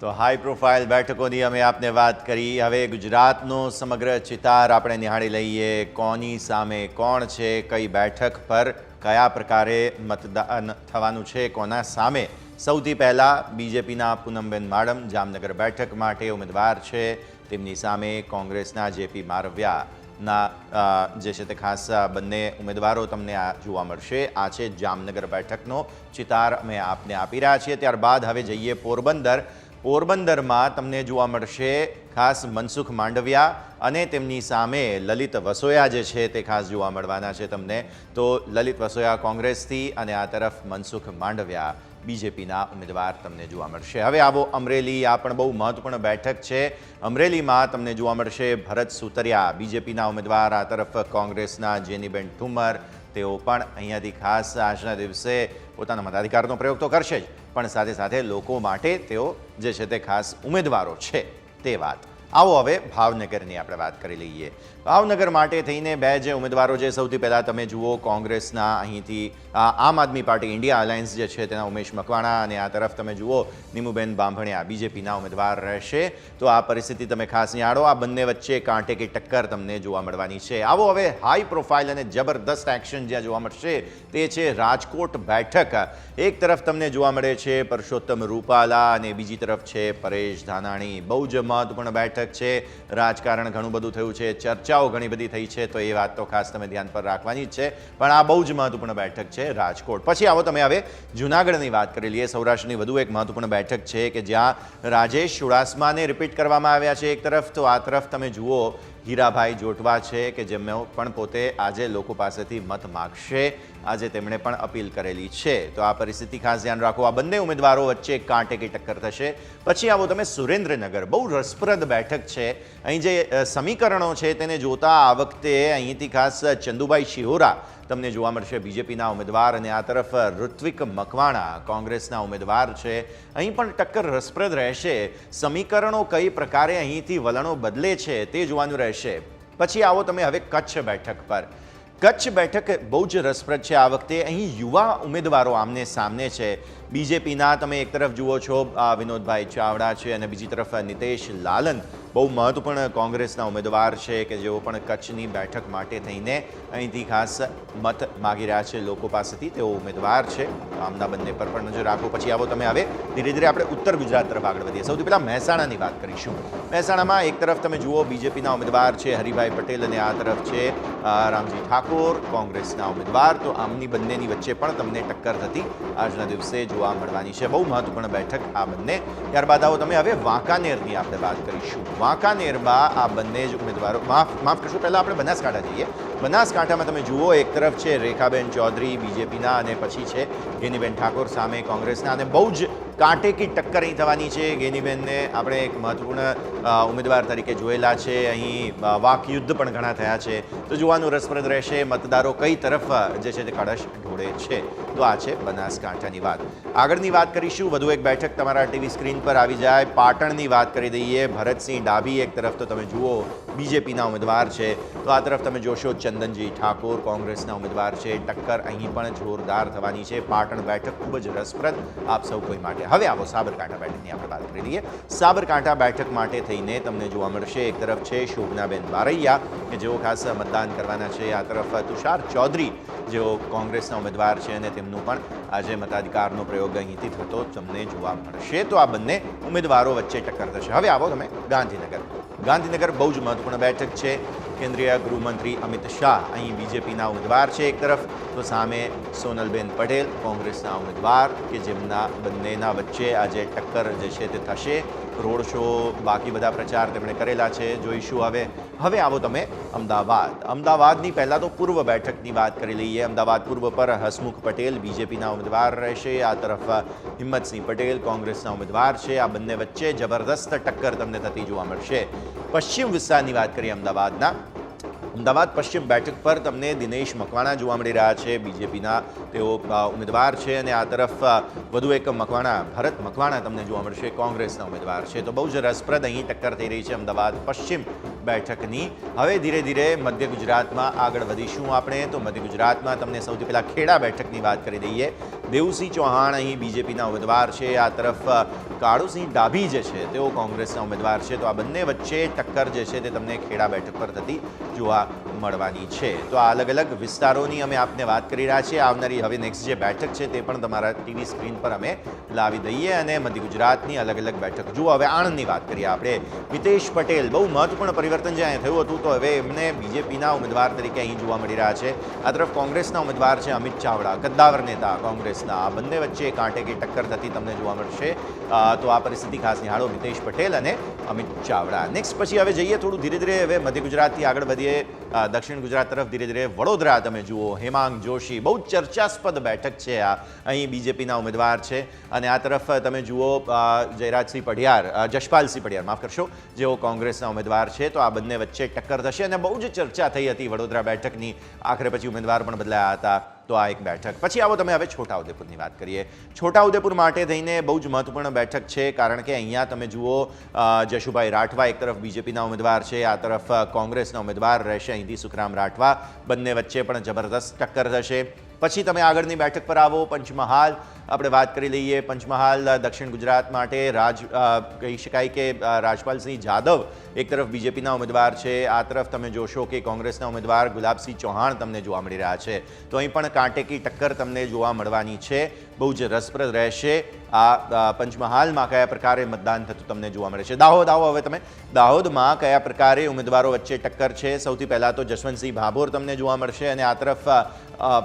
તો high profile બેઠકોની અમે આપને વાત કરી. હવે ગુજરાતનો સમગ્ર ચિતાર આપણે નિહાળી લઈએ. કોની સામે કોણ છે? કઈ બેઠક પર કયા પ્રકારે મતદાન થવાનું છે? કોના સામે? સૌથી પહેલાં બીજેપીના પૂનમબેન માડમ જામનગર બેઠક માટે ઉમેદવાર છે. તેમની સામે કોંગ્રેસના જેપી મારવ્યા ના જે છે તે ખાસ બંને ઉમેદવારો તમને આ જોવા મળશે. આ છે જામનગર બેઠકનો ચિતાર અમે આપને આપી રહ્યા છીએ. ત્યારબાદ હવે જઈએ પોરબંદર. પોરબંદરમાં તમને જોવા મળશે ખાસ મનસુખ માંડવિયા અને તેમની સામે લલિત વસોયા જે છે તે ખાસ જોવા મળવાના છે તમને. તો લલિત વસોયા કોંગ્રેસથી અને આ તરફ મનસુખ માંડવિયા બીજેપીના ઉમેદવાર તમને જોવા મળશે. હવે આવો અમરેલી, આ પણ બહુ મહત્વપૂર્ણ બેઠક છે. અમરેલીમાં તમને જોવા મળશે ભરત સુતરિયા, બીજેપીના ઉમેદવાર, આ તરફ કોંગ્રેસના જેનીબેન ઠુમર. તેઓ પણ અહીંયાથી ખાસ આજના દિવસે પોતાના મતાધિકારનો પ્રયોગ તો કરશે જ. પણ સાથે સાથે લોકો માટે તેઓ જે છે તે ખાસ ઉમેદવારો છે, તે વાત આવો હવે ભાવનગરની આપણે વાત કરી લઈએ. ભાવનગર માટે થઈને બે જે ઉમેદવારો જે સૌથી પહેલાં તમે જુઓ કોંગ્રેસના અહીંથી આમ આદમી પાર્ટી ઇન્ડિયા અલાયન્સ જે છે તેના ઉમેશ મકવાણા અને આ તરફ તમે જુઓ નિમુબેન બાંભણિયા બીજેપીના ઉમેદવાર રહેશે. તો આ પરિસ્થિતિ તમે ખાસ નિહાળો. આ બંને વચ્ચે કાંટે કે ટક્કર તમને જોવા મળવાની છે. આવો હવે હાઈ પ્રોફાઇલ અને જબરદસ્ત એક્શન જ્યાં જોવા મળશે તે છે રાજકોટ બેઠક. એક તરફ તમને જોવા મળે છે પરસોત્તમ રૂપાલા અને બીજી તરફ છે પરેશ ધાનાણી. બહુ જ મહત્વપૂર્ણ બેઠક છે. રાજકારણ ઘણું બધું થયું છે. ચર્ચાઓ ઘણી બધી થઈ છે. તો એ વાત તો ખાસ તમે ધ્યાન પર રાખવાની જ છે. પણ આ બહુ જ મહત્વપૂર્ણ બેઠક છે રાજકોટ. પછી આવો તમે હવે જૂનાગઢની વાત કરી લઈએ. સૌરાષ્ટ્રની વધુ એક મહત્વપૂર્ણ બેઠક છે કે જ્યાં રાજેશ ચુડાસમાને રિપીટ કરવામાં આવ્યા છે એક તરફ. તો આ તરફ તમે જુઓ, હીરાભાઈ જોટવા છે કે જેમનો પણ પોતે આજે લોકો પાસેથી મત માગશે. આજે તેમણે પણ અપીલ કરેલી છે. તો આ પરિસ્થિતિ ખાસ ધ્યાન રાખો. આ બંને ઉમેદવારો વચ્ચે કાંટે કે ટક્કર થશે. પછી આવો તમે સુરેન્દ્રનગર. બહુ રસપ્રદ બેઠક છે. અહીં જે સમીકરણો છે તેને જોતા આ વખતે અહીંથી ખાસ ચંદુભાઈ શિહોરા તમને જોવા મળશે. બીજેપીના ઉમેદવાર અને આ તરફ ઋત્વિક મકવાણા કોંગ્રેસના ઉમેદવાર છે. અહીં પણ ટક્કર રસપ્રદ રહેશે. સમીકરણો કઈ પ્રકારે અહીંથી વલણો બદલે છે તે જોવાનું રહેશે. પછી આવો તમે હવે કચ્છ બેઠક પર. કચ્છ બેઠક બહુ જ રસપ્રદ છે. આ વખતે અહીં યુવા ઉમેદવારો આમને સામને છે. બીજેપીના તમે એક તરફ જુઓ છો. વિનોદભાઈ ચાવડા છે અને બીજી તરફ નિતેશ લાલન. બહુ મહત્વપૂર્ણ કોંગ્રેસના ઉમેદવાર છે કે જેઓ પણ કચ્છની બેઠક માટે થઈને અહીંથી ખાસ મત માગી રહ્યા છે લોકો પાસેથી, તેઓ ઉમેદવાર છે. આમના બંને પર પણ નજર રાખો. પછી આવો તમે હવે ધીરે ધીરે આપણે ઉત્તર ગુજરાત તરફ આગળ વધીએ. સૌથી પહેલાં મહેસાણાની વાત કરીશું. મહેસાણામાં એક તરફ તમે જુઓ, બીજેપીના ઉમેદવાર છે હરિભાઈ પટેલ અને આ તરફ છે રામજી ઠાકોર, કોંગ્રેસના ઉમેદવાર. તો આમની બંનેની વચ્ચે પણ તમને ટક્કર થતી આજના દિવસે જોવા મળવાની છે. બહુ મહત્વપૂર્ણ બેઠક આ બંને. ત્યારબાદ આવો તમે હવે વાંકાનેરની આપણે વાત કરીશું. વાંકાનેરમાં આ બંને જ ઉમેદવારો માફ માફ કરશો, પહેલાં આપણે બનાસકાંઠા જઈએ. બનાસકાંઠામાં તમે જુઓ, એક તરફ છે રેખાબેન ચૌધરી બીજેપીના અને પછી છે ગેનીબેન ઠાકોર સામે કોંગ્રેસના. અને બહુ જ કાંટેકી ટક્કર અહીં થવાની છે. ગેનીબેનને આપણે એક મહત્વપૂર્ણ ઉમેદવાર તરીકે જોયેલા છે. અહીં વાકયુદ્ધ પણ ઘણા થયા છે. તો જોવાનું રસપ્રદ રહેશે, મતદારો કઈ તરફ જે છે તે કળશ ઢોળે છે. તો આ છે બનાસકાંઠાની વાત. આગળની વાત કરીશું. વધુ એક બેઠક તમારા ટીવી સ્ક્રીન પર આવી જાય. પાટણની વાત કરી દઈએ. ભરતસિંહ ડાભી એક તરફ તો તમે જુઓ, બીજેપીના ઉમેદવાર છે. તો આ તરફ તમે જોશો ચંદનજી ઠાકોર કોંગ્રેસના ઉમેદવાર છે. ટક્કર અહીં પણ જોરદાર થવાની છે. પાટણ બેઠક ખૂબ જ રસપ્રદ. આપ સૌ કોઈ માટે. હવે આવો સાબરકાંઠા બેઠકની આપણે વાત કરી લઈએ. સાબરકાંઠા બેઠક માટે થઈને તમને જોવા મળશે એક તરફ છે શોભનાબેન બારૈયા, કે જેઓ ખાસ મતદાન કરવાના છે. આ તરફ તુષાર ચૌધરી જેઓ કોંગ્રેસના ઉમેદવાર છે અને તેમનું પણ આજે મતાધિકારનો પ્રયોગ અહીંથી થતો તમને જોવા મળશે. તો આ બંને ઉમેદવારો વચ્ચે ટક્કર થશે. હવે આવો તમે ગાંધીનગર. ગાંધીનગર બહુ જ મહત્વપૂર્ણ બેઠક છે. કેન્દ્રીય ગૃહમંત્રી અમિત શાહ અહીં બીજેપીના ઉમેદવાર છે એક તરફ. તો સામે સોનલબેન પટેલ કોંગ્રેસના ઉમેદવાર કે જેમના બંનેના વચ્ચે આજે ટક્કર જે છે તે થશે. રોડ શો બાકી બધા પ્રચાર તેમણે કરેલા છે. જોઈશું હવે હવે આવો તમે અમદાવાદ. અમદાવાદની પહેલાં તો પૂર્વ બેઠકની વાત કરી લઈએ. અમદાવાદ પૂર્વ પર હસમુખ પટેલ બીજેપીના ઉમેદવાર રહેશે. આ તરફ હિંમતસિંહ પટેલ કોંગ્રેસના ઉમેદવાર છે. આ બંને વચ્ચે જબરદસ્ત ટક્કર તમને થતી જોવા મળશે. પશ્ચિમ વિસ્તારની વાત કરીએ અમદાવાદના. અમદાવાદ પશ્ચિમ બેઠક પર તમને દિનેશ મકવાણા જોવા મળી રહ્યા છે. બીજેપીના તેઓ ઉમેદવાર છે અને આ તરફ વધુ એક મકવાણા, ભરત મકવાણા તમને જોવા મળશે, કોંગ્રેસના ઉમેદવાર છે. તો બહુ જ રસપ્રદ અહીં ટક્કર થઈ રહી છે અમદાવાદ પશ્ચિમ બેઠકની. હવે ધીરે ધીરે મધ્ય ગુજરાતમાં આગળ વધીશું આપણે. તો મધ્ય ગુજરાતમાં તમને સૌથી પહેલાં ખેડા બેઠકની વાત કરી દઈએ. દેવસિંહ ચૌહાણ અહીં બીજેપીના ઉમેદવાર છે. આ તરફ કાળુસિંહ ડાભી જે છે, તેઓ કોંગ્રેસના ઉમેદવાર છે. તો આ બંને વચ્ચે ટક્કર જે છે તે તમને ખેડા બેઠક પર થતી જોવા મળવાની છે. તો આ અલગ અલગ વિસ્તારોની અમે આપને વાત કરી રહ્યા છીએ. આવનારી હવે નેક્સ્ટ જે બેઠક છે તે પણ તમારા ટીવી સ્ક્રીન પર અમે લાવી દઈએ અને મધ્ય ગુજરાતની અલગ અલગ બેઠક. જુઓ, હવે આણંદની વાત કરીએ આપણે. મિતેશ પટેલ, બહુ મહત્વપૂર્ણ પરિવર્તન જે અહીંયા થયું હતું, તો હવે એમને બીજેપીના ઉમેદવાર તરીકે અહીં જોવા મળી રહ્યા છે. આ તરફ કોંગ્રેસના ઉમેદવાર છે અમિત ચાવડા કદ્દાવર નેતા કોંગ્રેસના. આ બંને વચ્ચે કાંટે કે ટક્કર થતી તમને જોવા મળશે. તો આ પરિસ્થિતિ ખાસ નિહાળો મિતેશ પટેલ અને અમિત ચાવડા. નેક્સ્ટ પછી હવે જઈએ થોડું ધીરે ધીરે હવે મધ્ય ગુજરાતથી આગળ વધીએ. દક્ષિણ ગુજરાત તરફ ધીરે ધીરે વડોદરા તમે જુઓ, હેમાંગ જોશી, બહુ ચર્ચાસ્પદ બેઠક છે આ. અહીં બીજેપીના ઉમેદવાર છે. અને આ તરફ તમે જુઓ જયરાજસિંહ પઢિયાર જશપાલસિંહ પઢિયાર, માફ કરશો, જેઓ કોંગ્રેસના ઉમેદવાર છે. તો આ બંને વચ્ચે ટક્કર થશે અને બહુ જ ચર્ચા થઈ હતી વડોદરા બેઠકની. આખરે પછી ઉમેદવાર પણ બદલાયા હતા. તો આ એક બેઠક. પછી આવો તમે હવે છોટાઉદેપુરની વાત કરીએ. છોટાઉદેપુર માટે થઈને બહુ જ મહત્વપૂર્ણ બેઠક છે, કારણ કે અહીંયા તમે જુઓ જશુભાઈ રાઠવા એક તરફ બીજેપીના ઉમેદવાર છે, આ તરફ કોંગ્રેસના ઉમેદવાર રહેશે અહીંથી સુખરામ રાઠવા. બંને વચ્ચે પણ જબરદસ્ત ટક્કર થશે. પછી તમે આગળની બેઠક પર આવો, પંચમહાલ. આપણે વાત કરી લઈએ પંચમહાલ દક્ષિણ ગુજરાત માટે. રાજ કહી શકાય કે રાજપાલસિંહ જાદવ એક તરફ બીજેપીના ઉમેદવાર છે. આ તરફ તમે જોશો કે કોંગ્રેસના ઉમેદવાર ગુલાબસિંહ ચૌહાણ તમને જોવા મળી રહ્યા છે. તો અહીં પણ કાંટેકી ટક્કર તમને જોવા મળવાની છે. બહુ જ રસપ્રદ રહેશે. આ પંચમહાલમાં કયા પ્રકારે મતદાન થતું તમને જોવા મળે છે? દાહોદ આવો હવે તમે. દાહોદમાં કયા પ્રકારે ઉમેદવારો વચ્ચે ટક્કર છે? સૌથી પહેલાં તો જસવંતસિંહ ભાભોર તમને જોવા મળશે અને આ તરફ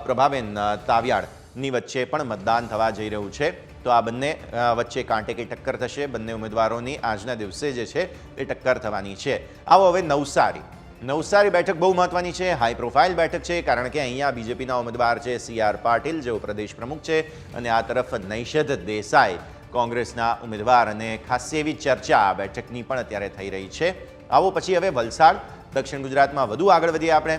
પ્રભાબેન તાવિયાળની વચ્ચે પણ મતદાન થવા જઈ રહ્યું છે. તો આ બંને વચ્ચે વચ્ચે કાંટેકી ટક્કર થશે. બંને ઉમેદવારોની આજના દિવસે જે છે એ ટક્કર થવાની છે. આવો હવે નવસારી. નવસારી બેઠક બહુ મહત્વની છે હાઈ પ્રોફાઇલ બેઠક છે, કારણ કે અહીંયા બીજેપીના ઉમેદવાર છે સી આર પાટીલ, જેઓ પ્રદેશ પ્રમુખ છે, અને આ તરફ નૈષદ દેસાઈ કોંગ્રેસના ઉમેદવાર. અને ખાસી એવી ચર્ચા આ બેઠકની પણ અત્યારે થઈ રહી છે. આવો પછી હવે વલસાડ, દક્ષિણ ગુજરાતમાં વધુ આગળ વધીએ આપણે.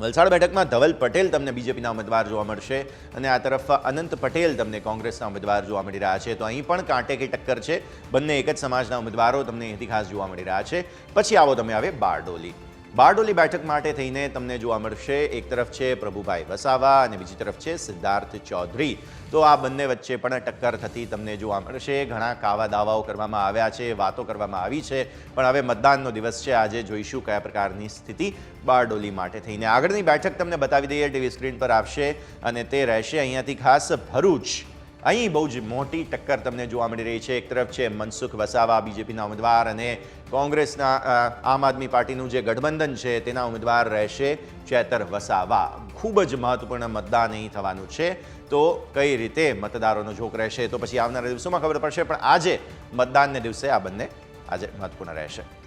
વલસાડ બેઠકમાં ધવલ પટેલ તમને બીજેપીના ઉમેદવાર જોવા મળશે, અને આ તરફ અનંત પટેલ તમને કોંગ્રેસના ઉમેદવાર જોવા મળી રહ્યા છે. તો અહીં પણ કાંટે કે ટક્કર છે. બંને એક જ સમાજના ઉમેદવારો તમને ખાસ જોવા મળી રહ્યા છે. પછી આવો તમે હવે બારડોલી. બારડોલી બેઠક માટે થઈને તમને જોવા મળશે, એક તરફ છે પ્રભુભાઈ વસાવા અને બીજી તરફ છે સિદ્ધાર્થ ચૌધરી. તો આ બંને વચ્ચે પણ ટક્કર થતી તમને જોવા મળશે. ઘણા કાવા દાવાઓ કરવામાં આવ્યા છે, વાતો કરવામાં આવી છે, પણ હવે મતદાનનો દિવસ છે. આજે જોઈશું કયા પ્રકારની સ્થિતિ બારડોલી માટે થઈને. આગળની બેઠક તમને બતાવી દઈએ, ટીવી સ્ક્રીન પર આવશે અને તે રહેશે અહીંયાથી ખાસ ભરૂચ. અહીં બહુ જ મોટી ટક્કર તમને જોવા મળી રહી છે. એક તરફ છે મનસુખ વસાવા, બીજેપીના ઉમેદવાર અને કોંગ્રેસના આમ આદમી પાર્ટીનું જે ગઠબંધન છે તેના ઉમેદવાર રહેશે ચેતર વસાવા. ખૂબ જ મહત્વપૂર્ણ મતદાન અહીં થવાનું છે. તો કઈ રીતે મતદારોનો ઝોક રહેશે તો પછી આવનારા દિવસોમાં ખબર પડશે. પણ આજે મતદાનને દિવસે આ બંને આજે મહત્વપૂર્ણ રહેશે.